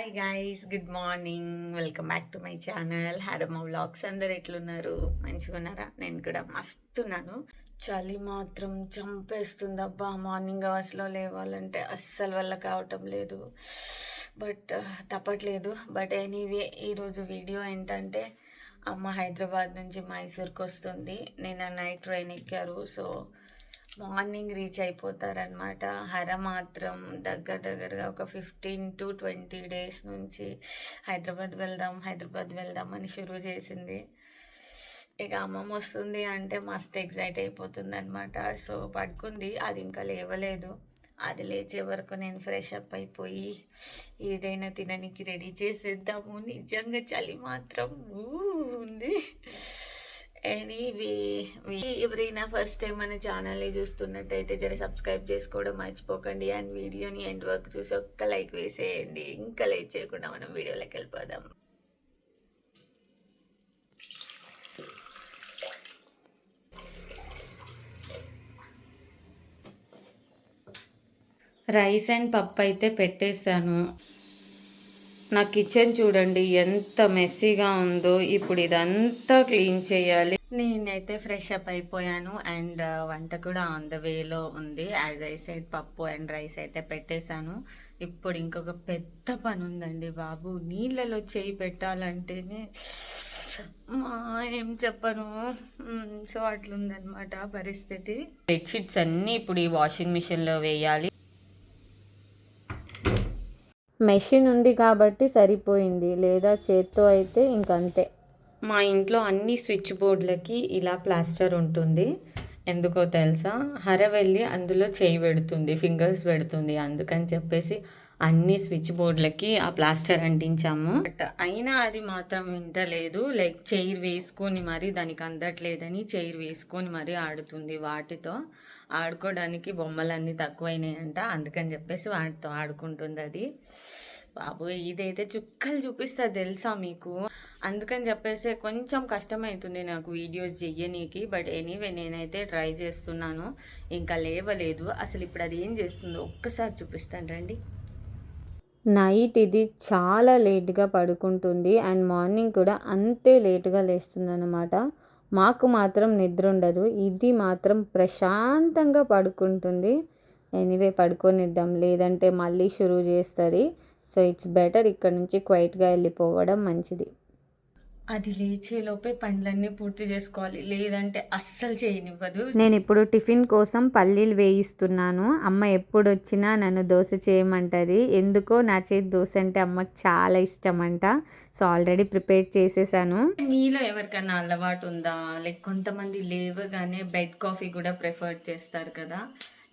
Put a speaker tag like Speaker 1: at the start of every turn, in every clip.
Speaker 1: Hi guys good morning welcome back to my channel Harama vlogs అందరు ఎట్లున్నారు? మంచిగా ఉన్నారా? నేను కూడా మస్తున్నాను. చలి మాత్రం చంపేస్తుంది అబ్బా. మార్నింగ్ అవర్స్లో లేవాలంటే అస్సలు వల్ల కావటం లేదు. బట్ uh, తప్పట్లేదు. బట్ ఎనీవే ఈరోజు వీడియో ఏంటంటే అమ్మ హైదరాబాద్ నుంచి మైసూర్కి వస్తుంది నేను నైట్ ట్రైన్ ఎక్కారు. సో మార్నింగ్ రీచ్ అయిపోతారనమాట హర మాత్రం దగ్గర దగ్గరగా ఒక ఫిఫ్టీన్ టు ట్వంటీ డేస్ నుంచి హైదరాబాద్ వెళ్దాం హైదరాబాద్ వెళ్దాం అని షురూ చేసింది. ఇక అమ్మమ్మ వస్తుంది అంటే మస్తు ఎగ్జైట్ అయిపోతుంది అనమాట సో పడుకుంది అది ఇంకా లేవలేదు. అది లేచే వరకు నేను ఫ్రెష్ అప్ అయిపోయి ఏదైనా తిననికి రెడీ చేసేద్దాము. నిజంగా చలి మాత్రం ఊ ఉంది ఎనీవే ఎవరైనా ఫస్ట్ టైం మన ఛానల్ని చూస్తున్నట్టయితే జర సబ్స్క్రైబ్ చేసుకోవడం మర్చిపోకండి. అండ్ వీడియోని ఎండ్ వరకు చూసి ఒక్క లైక్ వేసేయండి. ఇంకా లైక్ చేయకుండా మనం వీడియోలోకి వెళ్ళిపోదాం. రైస్ అండ్ పప్పు అయితే పెట్టేశాను. నా కిచెన్ చూడండి ఎంత మెస్సీగా ఉందో. ఇప్పుడు ఇదంతా క్లీన్ చేయాలి. నేనైతే ఫ్రెష్ అప్ అయిపోయాను అండ్ వంట కూడా ఆన్ ద వేలో ఉంది. యాజ్ ఐ సైడ్ పప్పు అండ్ రైస్ అయితే పెట్టేశాను. ఇప్పుడు ఇంకొక పెద్ద పని ఉందండి బాబు. నీళ్ళలో చేయి పెట్టాలంటేనే మా ఏం చెప్పను. సో అట్లుందనమాట పరిస్థితి. బెడ్షీట్స్ అన్నీ ఇప్పుడు ఈ వాషింగ్ మిషన్లో వేయాలి.
Speaker 2: మెషిన్ ఉంది కాబట్టి సరిపోయింది. లేదా చేత్తో అయితే ఇంకంతే.
Speaker 1: మా ఇంట్లో అన్ని స్విచ్ బోర్డులకి ఇలా ప్లాస్టర్ ఉంటుంది. ఎందుకో తెలుసా? హర వెళ్ళి అందులో చేయి పెడుతుంది ఫింగర్స్ పెడుతుంది. అందుకని చెప్పేసి అన్ని స్విచ్ బోర్డులకి ఆ ప్లాస్టర్ అంటించాము. బట్ అయినా అది మాత్రం వింటలేదు. లైక్ చైర్ వేసుకొని మరి దానికి అందట్లేదని చైర్ వేసుకొని మరీ ఆడుతుంది వాటితో. ఆడుకోవడానికి బొమ్మలన్నీ తక్కువైనాయంట. అందుకని చెప్పేసి వాటితో ఆడుకుంటుంది అది. బాబు ఇదైతే చుక్కలు చూపిస్తుంది తెలుసా మీకు? అందుకని చెప్పేసి కొంచెం కష్టమవుతుంది నాకు వీడియోస్ చెయ్యనీకి. బట్ ఎనీవే నేనైతే ట్రై చేస్తున్నాను. ఇంకా లేవలేదు. అసలు ఇప్పుడు అది ఏం చేస్తుందో ఒక్కసారి చూపిస్తాను రండి.
Speaker 2: నైట్ ఇది చాలా లేట్గా పడుకుంటుంది. అండ్ మార్నింగ్ కూడా అంతే లేట్గా లేస్తుంది అనమాట మాకు మాత్రం నిద్ర ఉండదు. ఇది మాత్రం ప్రశాంతంగా పడుకుంటుంది. ఎనీవే పడుకొనిద్దాం. లేదంటే మళ్ళీ షురూ చేస్తుంది. సో ఇట్స్ బెటర్ ఇక్కడ నుంచి క్వైట్గా వెళ్ళిపోవడం మంచిది.
Speaker 1: అది లేచేలోపే పనులన్నీ పూర్తి చేసుకోవాలి. లేదంటే అస్సలు చేయనివ్వదు.
Speaker 2: నేను ఇప్పుడు టిఫిన్ కోసం పల్లీలు వేయిస్తున్నాను. అమ్మ ఎప్పుడు వచ్చినా నన్ను దోశ చేయమంటది. ఎందుకో నా చేతి దోశ అంటే అమ్మకి చాలా ఇష్టం అంట సో ఆల్రెడీ ప్రిపేర్ చేసేసాను.
Speaker 1: మీలో ఎవరికైనా అలవాటు ఉందా లైక్ కొంతమంది లేవగానే బెడ్ కాఫీ కూడా ప్రిఫర్ చేస్తారు కదా.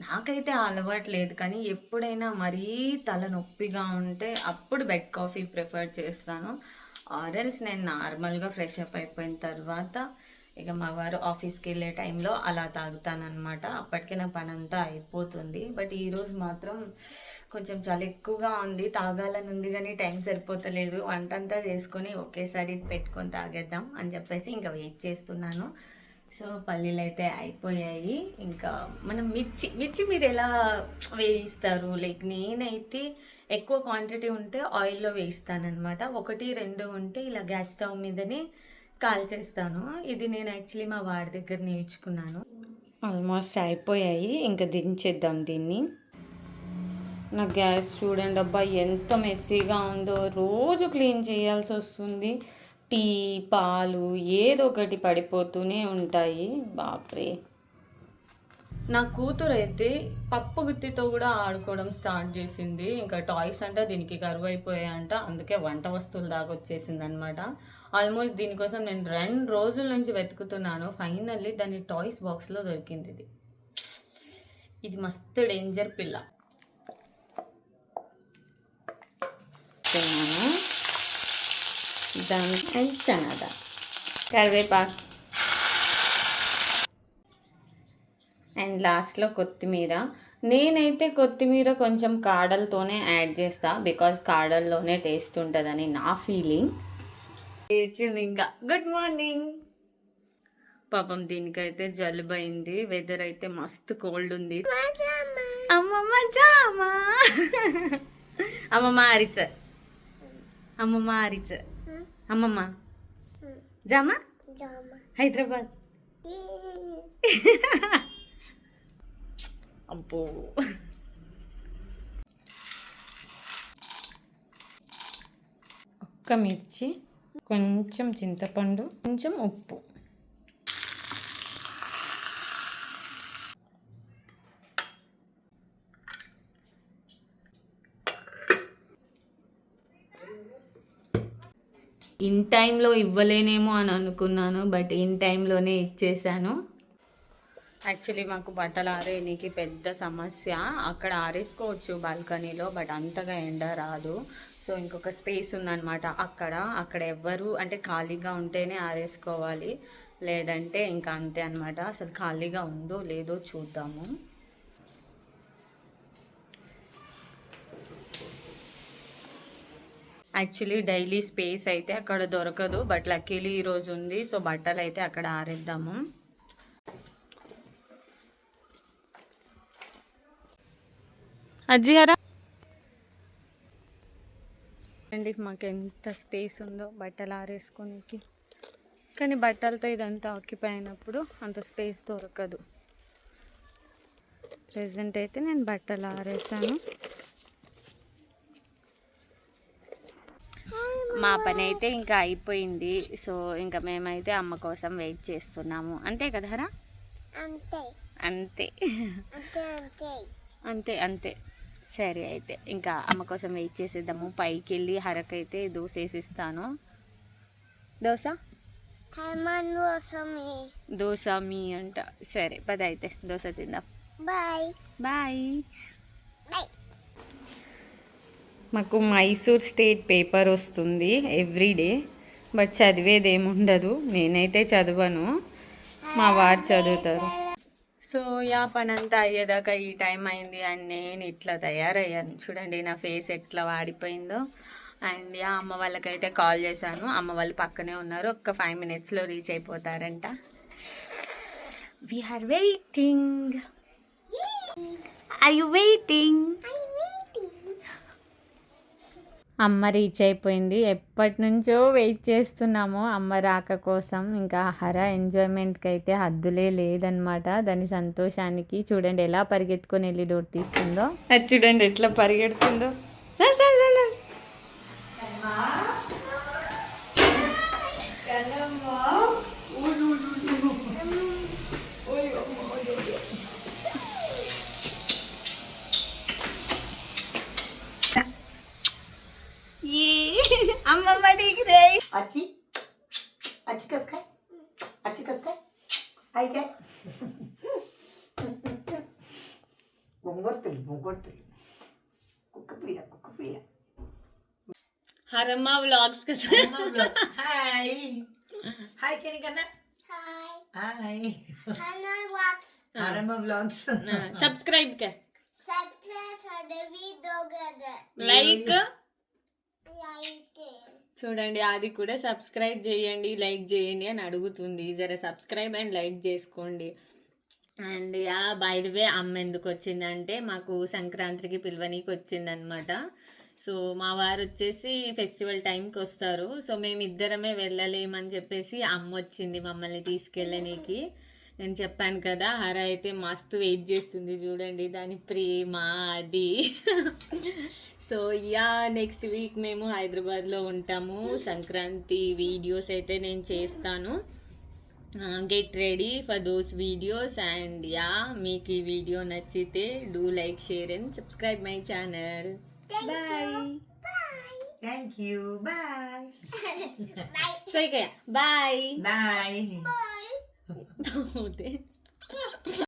Speaker 1: నాకైతే ఆ అలవాటు లేదు. కానీ ఎప్పుడైనా మరీ తల నొప్పిగా ఉంటే అప్పుడు బెడ్ కాఫీ ప్రిఫర్ చేస్తాను. ఆరెల్స్ నేను నార్మల్గా ఫ్రెష్ అప్ అయిపోయిన తర్వాత ఇక మా వారు ఆఫీస్కి వెళ్ళే టైంలో అలా తాగుతానమాట అప్పటికే నా పని అంతా అయిపోతుంది. బట్ ఈరోజు మాత్రం కొంచెం చాలా ఎక్కువగా ఉంది. తాగాలని ఉంది కానీ టైం సరిపోతలేదు. వంట అంతా చేసుకొని ఒకేసారి పెట్టుకొని తాగేద్దాం అని చెప్పేసి ఇంకా వెయిట్ చేస్తున్నాను. సో పల్లీలు అయితే అయిపోయాయి. ఇంకా మనం మిర్చి మిర్చి మీరు ఎలా వేయిస్తారు? లైక్ నేనైతే ఎక్కువ క్వాంటిటీ ఉంటే ఆయిల్లో వేయిస్తానమాట ఒకటి రెండు ఉంటే ఇలా గ్యాస్ స్టవ్ మీదనే కాల్చేస్తాను. ఇది నేను యాక్చువల్లీ మా వాడి దగ్గర నేర్చుకున్నాను. ఆల్మోస్ట్ అయిపోయాయి. ఇంకా దించేద్దాం దీన్ని. నా గ్యాస్ చూడండి అబ్బా ఎంత మెస్సీగా ఉందో. రోజు క్లీన్ చేయాల్సి వస్తుంది. టీ పాలు ఏదో ఒకటి పడిపోతూనే ఉంటాయి. బాప్రే. నా కూతురు అయితే పప్పు గుత్తితో కూడా ఆడుకోవడం స్టార్ట్ చేసింది. ఇంకా టాయ్స్ అంటే దీనికి కరువు అయిపోయాయంట అందుకే వంట వస్తువులు దాకా వచ్చేసింది అనమాట ఆల్మోస్ట్ దీనికోసం నేను రెండు రోజుల నుంచి వెతుకుతున్నాను. ఫైనల్లీ దాని టాయ్స్ బాక్స్లో దొరికింది ఇది. ఇది మస్తు డేంజర్ పిల్ల. బాదం అండ్ చనాద కరివేపాకు. అండ్ లాస్ట్లో కొత్తిమీర. నేనైతే కొత్తిమీర కొంచెం కాడలతోనే యాడ్ చేస్తా బికాజ్ కాడల్లోనే టేస్ట్ ఉంటుందని నా ఫీలింగ్ లేచింది ఇంకా. గుడ్ మార్నింగ్ పాపం దీనికైతే జలుబు అయింది. వెదర్ అయితే మస్తు కోల్డ్ ఉంది. అమ్మమ్మ జామా. అమ్మమ్మ అరిచ. అమ్మమ్మ అరిచ. అమ్మమ్మ. జామా. హైదరాబాద్. అబ్బో. ఒక్క మిర్చి కొంచెం చింతపండు కొంచెం ఉప్పు. ఇన్ టైంలో ఇవ్వలేనేమో అని అనుకున్నాను బట్ ఇన్ టైంలోనే ఇచ్చేసాను. యాక్చువల్లీ మాకు బట్టలు ఆరేయడానికి పెద్ద సమస్య. అక్కడ ఆరేసుకోవచ్చు బాల్కనీలో బట్ అంతగా ఎండ రాదు. సో ఇంకొక స్పేస్ ఉందన్నమాట అక్కడ. అక్కడ ఎవ్వరు అంటే ఖాళీగా ఉంటేనే ఆరేసుకోవాలి. లేదంటే ఇంకా అంతే అనమాట అసలు ఖాళీగా ఉందో లేదో చూద్దాము. యాక్చువల్లీ డైలీ స్పేస్ అయితే అక్కడ దొరకదు బట్ లక్కీలీ ఈరోజు ఉంది. సో బట్టలు అయితే అక్కడ ఆరేద్దాము. అజ్జిగారా? అండి మాకు ఎంత స్పేస్ ఉందో బట్టలు ఆరేసుకోనికి. కానీ బట్టలతో ఇదంతా ఆక్యుపై అయినప్పుడు అంత స్పేస్ దొరకదు. ప్రజెంట్ అయితే నేను బట్టలు ఆరేసాను. మా పని అయితే ఇంకా అయిపోయింది. సో ఇంకా మేమైతే అమ్మ కోసం వెయిట్ చేస్తున్నాము. అంతే కదా హరా?
Speaker 3: అంతే.
Speaker 1: అంతే.
Speaker 3: అంతే అంతే.
Speaker 1: సరే అయితే ఇంకా అమ్మ కోసం వెయిట్ చేసేద్దాము. పైకి వెళ్ళి హరకైతే దోశ? వేసిస్తాను దోశ దోశ మీ అంట. సరే పద అయితే దోశ తిందాం.
Speaker 3: బాయ్.
Speaker 1: బాయ్.
Speaker 3: బాయ్.
Speaker 1: మాకు మైసూర్ స్టేట్ పేపర్ వస్తుంది ఎవ్రీడే బట్ చదివేది ఏముండదు నేనైతే చదవను. మా వారు చదువుతారు. సో యా పని అంతా అయ్యేదాకా ఈ టైం అయింది అండ్ నేను ఇట్లా తయారయ్యాను. చూడండి నా ఫేస్ ఎట్లా వాడిపోయిందో. అండ్ యా అమ్మ వాళ్ళకైతే కాల్ చేశాను. అమ్మ వాళ్ళు పక్కనే ఉన్నారు. ఒక్క ఫైవ్ మినిట్స్లో reach అయిపోతారంట. We are waiting I you waiting అమ్మ రీచ్ అయిపోయింది. ఎప్పటి నుంచో వెయిట్ చేస్తున్నాము అమ్మ రాక కోసం. ఇంకా హర ఎంజాయ్మెంట్కి అయితే హద్దులే లేదనమాట దాని సంతోషానికి చూడండి ఎలా పరిగెత్తుకొని వెళ్ళి డోర్ తీస్తుందో. అది చూడండి ఎట్లా పరిగెడుతుందో.
Speaker 4: పొగొడుతుంది
Speaker 1: హరమ్మ వ్లాగ్స్ కదా.
Speaker 4: Hi. Hi
Speaker 3: hi.
Speaker 1: Haramma vlogs.
Speaker 3: Subscribe like
Speaker 1: చూడండి అది కూడా సబ్స్క్రైబ్ చేయండి లైక్ చేయండి అని అడుగుతుంది. జర సబ్స్క్రైబ్ అండ్ లైక్ చేసుకోండి. And yeah by the way అమ్మ ఎందుకు వచ్చిందంటే మాకు సంక్రాంతికి పిలవనీకి వచ్చిందనమాట సో మా వారు వచ్చేసి ఫెస్టివల్ టైంకి వస్తారు. సో మేము ఇద్దరమే వెళ్ళలేమని చెప్పేసి అమ్మ వచ్చింది మమ్మల్ని తీసుకెళ్ళనీకి. నేను చెప్పాను కదా హర అయితే మస్తు వెయిట్ చేస్తుంది చూడండి దాని ప్రేమ అది. సో యా నెక్స్ట్ వీక్ మేము హైదరాబాద్లో ఉంటాము. సంక్రాంతి వీడియోస్ అయితే నేను చేస్తాను. Get ready for those videos and yeah మీకు ఈ వీడియో నచ్చితే do like share and subscribe my channel bye
Speaker 4: thank you bye
Speaker 1: so ఇక బాయ్
Speaker 4: బాయ్
Speaker 3: బాయ్
Speaker 1: పోతే